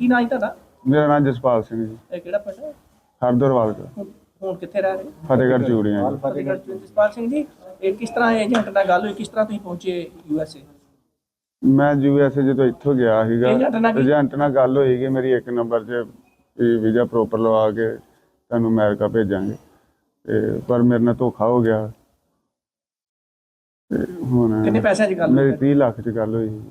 ਕੀ ਨਾਂ ਹੈ ਤੁਹਾਡਾ? ਮੇਰਾ ਨਾਮ ਜਸਪਾਲ ਸਿੰਘ ਜੀ। ਇਹ ਕਿਹੜਾ ਪਿੰਡ ਹੈ? ਹਰਦਰਵਾਲ ਤੋਂ ਹੁਣ ਹੁਣ ਕਿੱਥੇ ਰਹਿ ਰਹੇ ਹੋ? ਫਤਿਹਗੜ੍ਹ ਚੂੜੀਆਂ ਜੀ। ਫਤਿਹਗੜ੍ਹ ਚ ਜਸਪਾਲ ਸਿੰਘ ਜੀ ਇਹ ਕਿਸ ਤਰ੍ਹਾਂ ਏਜੰਟ ਨਾਲ ਗੱਲ ਹੋਈ? ਕਿਸ ਤਰ੍ਹਾਂ ਤੁਸੀਂ ਪਹੁੰਚੇ ਯੂ ਐਸ ਏ? ਮੈਂ ਯੂਐਸਏ ਜਦੋਂ ਇੱਥੋਂ ਗਿਆ ਸੀਗਾ ਏਜੰਟ ਨਾਲ ਕੀ- ਏਜੰਟ ਨਾਲ ਗੱਲ ਹੋਈ ਕਿ ਮੇਰੀ ਇੱਕ ਨੰਬਰ 'ਚ ਵੀਜ਼ਾ ਪ੍ਰੋਪਰ ਲਵਾ ਕੇ ਤੁਹਾਨੂੰ ਅਮਰੀਕਾ ਭੇਜਾਂਗੇ। ਤੇ ਪਰ ਮੇਰੇ ਨਾਲ ਧੋਖਾ ਹੋ ਗਿਆ। ਤੇ ਹੁਣ ਕਿੰਨੇ ਪੈਸਿਆਂ 'ਚ ਗੱਲ ਮੇਰੀ ਹੋਈ 30 ਲੱਖ 'ਚ ਗੱਲ ਹੋਈ ਸੀ।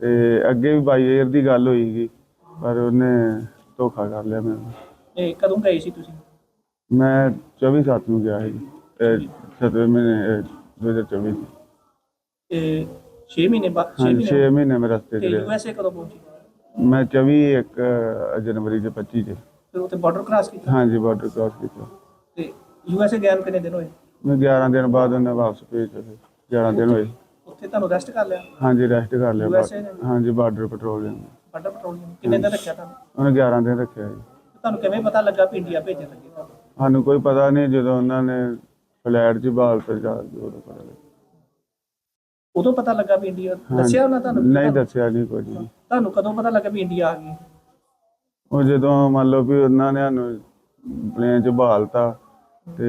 ਤੇ ਅੱਗੇ ਵੀ ਬਾਈ ਏਅਰ ਦੀ ਗੱਲ ਹੋਈ ਸੀ ਪਰ ਉਹਨੇ ਧੋਖਾ ਕਰ ਲਿਆ ਮੈਨੂੰ ਇਹ ਕਦੋਂ ਗਏ ਸੀ ਤੁਸੀਂ? ਮੈਂ 24 ਸੱਤ ਨੂੰ ਗਿਆ ਸੀ 7 ਮਹੀਨੇ ਅਹ 2024 ਚ। ਇਹ 6 ਮਹੀਨੇ ਬਾਅਦ 6 ਹਾਂਜੀ 6 ਮਹੀਨੇ ਮੈਂ ਰਸਤੇ ਤੇ ਤੇ ਯੂ ਰਿਹਾ ਐਸ ਏ ਕਦੋਂ ਪਹੁੰਚੇ? ਮੈਂ 24 ਇੱਕ ਅਹ, ਜਨਵਰੀ ਦੇ 25 ਚ ਫਿਰ ਉੱਥੇ ਬਾਰਡਰ ਕ੍ਰਾਸ ਕੀਤਾ? ਹਾਂਜੀ ਬਾਰਡਰ ਕ੍ਰਾਸ ਕੀਤਾ। ਤੇ ਯੂ ਐਸ ਏ ਗਏ ਨੂੰ ਕਿੰਨੇ ਦਿਨ ਹੋਏ? ਮੈਂ 11 ਦਿਨ ਬਾਅਦ ਉਹਨੇ ਵਾਪਸ ਭੇਜਿਆ ਫਿਰ 11 ਦਿਨ ਹੋਏ। ਉੱਥੇ ਤੁਹਾਨੂੰ ਰੈਸਟ ਕਰ ਲਿਆ? ਹਾਂਜੀ ਰੈਸਟ ਕਰ ਲਿਆ USA ਬਾਰਡਰ- ਹਾਂਜੀ ਬਾਰਡਰ ਪੈਟਰੋਲਿੰਗ ਬਾਰਡਰ ਪੈਟਰੋਲਿੰਗ ਕਿੰਨੇ ਦਿਨ ਰੱਖਿਆ ਤੁਹਾਨੂੰ? ਉਹਨੇ 11 ਦਿਨ ਰੱਖਿਆ ਜੀ। ਤੁਹਾਨੂੰ ਕਿਵੇਂ ਪਤਾ ਲੱਗਾ ਵੀ ਇੰਡੀਆ ਭੇਜਣ ਲੱਗੇ ਤੁਹਾਨੂੰ? ਸਾਨੂੰ ਕੋਈ ਪਤਾ ਨਹੀਂ ਜਦੋਂ ਉਹਨਾਂ ਨੇ ਫਲੈਟ 'ਚ ਬਾਲ ਤੇ ਜਾ ਕੇ ਉਦੋਂ ਪਤਾ ਲੱਗਾ। ਉਦੋਂ ਪਤਾ ਲੱਗਾ ਵੀ ਇੰਡੀਆ ਦੱਸਿਆ ਉਹਨਾਂ ਤੁਹਾਨੂੰ ਨਹੀਂ ਦੱਸਿਆ ਨਹੀਂ ਕੁਝ ਵੀ। ਤੁਹਾਨੂੰ ਕਦੋਂ ਪਤਾ ਲੱਗਾ ਵੀ ਇੰਡੀਆ ਆ ਗਈ? ਉਹ ਜਦੋਂ ਮੰਨ ਲਓ ਵੀ ਉਹਨਾਂ ਨੇ ਸਾਨੂੰ ਪਲੇਨ 'ਚ ਬਹਾਲਤਾ ਤੇ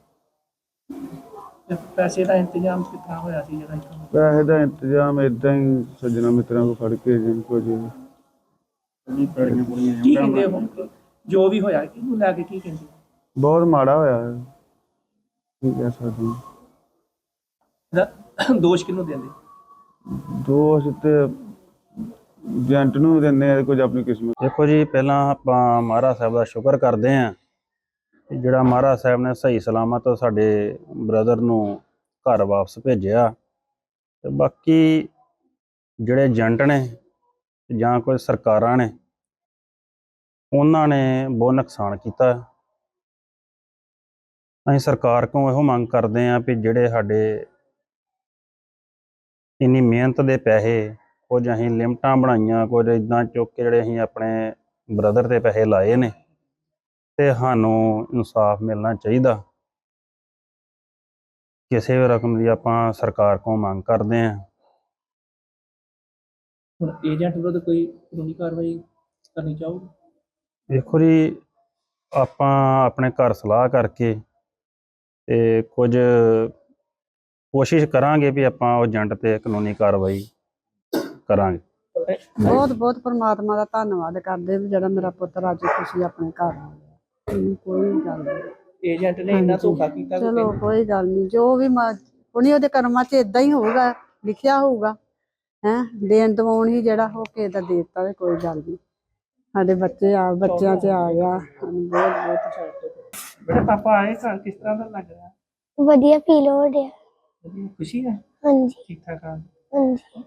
ਤੇ ਪੈਸੇ ਦਾ ਇੰਤਜ਼ਾਮ ਤਰ੍ਹਾਂ ਹੋਇਆ ਸੀ ਜਿਹੜਾ ਇੱਥੋਂ ਪੈਸੇ ਦਾ ਇੰਤਜ਼ਾਮ ਇਦਾਂ ਹੀ ਸੱਜਣਾ ਮਿੱਤਰਾਂ ਕੋ ਫੜ ਕੇ ਜਿੰਨ ਕੋ ਜੀ ਕੀ ਕਹਿੰਦੇ ਹੁਣ ਜੋ ਵੀ ਹੋਇਆ ਕਿਹਨੂੰ ਲੈ ਕੇ ਕੀ ਕਹਿੰਦੇ? ਬਹੁਤ ਮਾੜਾ ਹੋਇਆ। ਹੈ। ਕੀ ਕਹਿ ਸਕਦੇ ਹਾਂ। ਇਹਦਾ ਦੋਸ਼ ਕਿਹਨੂੰ ਦਿੰਦੇ? ਦੋਸ਼ ਤੇ ਏਜੰਟ ਨੂੰ ਦਿੰਦੇ ਆ ਕੁਝ ਆਪਣੀ ਕਿਸਮਤ। ਦੇਖੋ ਜੀ ਪਹਿਲਾਂ ਆਪਾਂ ਮਹਾਰਾਜ ਸਾਹਿਬ ਦਾ ਸ਼ੁਕਰ ਕਰਦੇ ਆਂ ਕਿ ਜਿਹੜਾ ਮਹਾਰਾਜ ਸਾਹਿਬ ਨੇ ਸਹੀ ਸਲਾਮਤ ਸਾਡੇ ਬ੍ਰਦਰ ਨੂੰ ਘਰ ਵਾਪਸ ਭੇਜਿਆ ਤੇ ਬਾਕੀ ਜਿਹੜੇ ਏਜੰਟ ਨੇ ਜਾਂ ਕੋਈ ਸਰਕਾਰਾਂ ਨੇ, ਉਹਨਾਂ ਨੇ ਬਹੁਤ ਨੁਕਸਾਨ ਕੀਤਾ। ਅਸੀਂ ਸਰਕਾਰ ਕੋਲੋਂ ਇਹੋ ਮੰਗ ਕਰਦੇ ਆਂ ਵੀ ਜਿਹੜੇ ਸਾਡੇ ਇੰਨੀ ਮਿਹਨਤ ਦੇ ਪੈਸੇ, ਕੁਝ ਅਸੀਂ ਲਿਮਟਾਂ ਬਣਾਈਆਂ, ਕੁਝ ਇਦਾਂ ਚੁੱਕ ਕੇ ਜਿਹੜੇ ਅਸੀਂ ਆਪਣੇ ਬ੍ਰਦਰ ਤੇ ਪੈਸੇ ਲਾਏ ਨੇ ਤੇ ਸਾਨੂੰ ਇਨਸਾਫ ਮਿਲਣਾ ਚਾਹੀਦਾ। ਕਿਸੇ ਵੀ ਰਕਮ ਦੀ ਆਪਾਂ ਸਰਕਾਰ ਕੋਲ ਮੰਗ ਕਰਦੇ ਆਂ ਹੁਣ ਏਜੰਟ ਵਿਰੁੱਧ ਕੋਈ ਕਾਨੂੰਨੀ ਕਾਰਵਾਈ ਕਰਨੀ ਚਾਹੋਗੇ ਦੇਖੋ ਜੀ ਆਪਾਂ ਆਪਣੇ ਘਰ ਸਲਾਹ ਕਰਕੇ ਤੇ ਕੁਝ ਕੋਸ਼ਿਸ਼ ਕਰਾਂਗੇ ਵੀ ਆਪਾਂ ਉਹ ਏਜੰਟ ਤੇ ਕਾਨੂੰਨੀ ਕਾਰਵਾਈ ਕਰਾਂਗੇ। ਬਹੁਤ ਬਹੁਤ ਪਰਮਾਤਮਾ ਦਾ ਧੰਨਵਾਦ ਕਰਦੇ ਵੀ ਜਿਹੜਾ ਮੇਰਾ ਪੁੱਤਰ ਅੱਜ ਖੁਸ਼ੀ ਆਪਣੇ ਘਰ ਆ ਗਿਆ। ਕੋਈ ਗੱਲ ਨਹੀਂ ਏਜੰਟ ਨੇ ਇੰਨਾ ਧੋਖਾ ਕੀਤਾ ਕਿ ਚਲੋ ਕੋਈ ਗੱਲ ਨਹੀਂ ਜੋ ਵੀ ਉਹਨੇ ਉਹਦੇ ਕਰਮਾਂ 'ਚ ਇਦਾਂ ਹੀ ਹੋਊਗਾ ਲਿਖਿਆ ਹੋਊਗਾ ਹੈ ਦੇਣ ਦਵਾਉਣ ਹੀ ਜਿਹੜਾ ਹੋ ਕੇ ਦਾ ਦੇਤਾ ਤੇ ਕੋਈ ਗੱਲ ਨਹੀਂ ਸਾਡੇ ਬੱਚੇ ਆ ਬੱਚਿਆਂ 'ਚ ਆ ਗਿਆ ਸਾਨੂੰ ਬਹੁਤ ਬਹੁਤ ਬੇਟਾ ਪਾਪਾ ਆਏ ਘਰ ਕਿਸ ਤਰ੍ਹਾਂ ਦਾ ਲੱਗ ਰਿਹਾ? ਵਧੀਆ ਫੀਲ ਹੋ ਰਿਹਾ। ਖੁਸ਼ੀ ਹੈ? ਹਾਂਜੀ। ਠੀਕ ਠਾਕ ਆ। ਹਾਂਜੀ।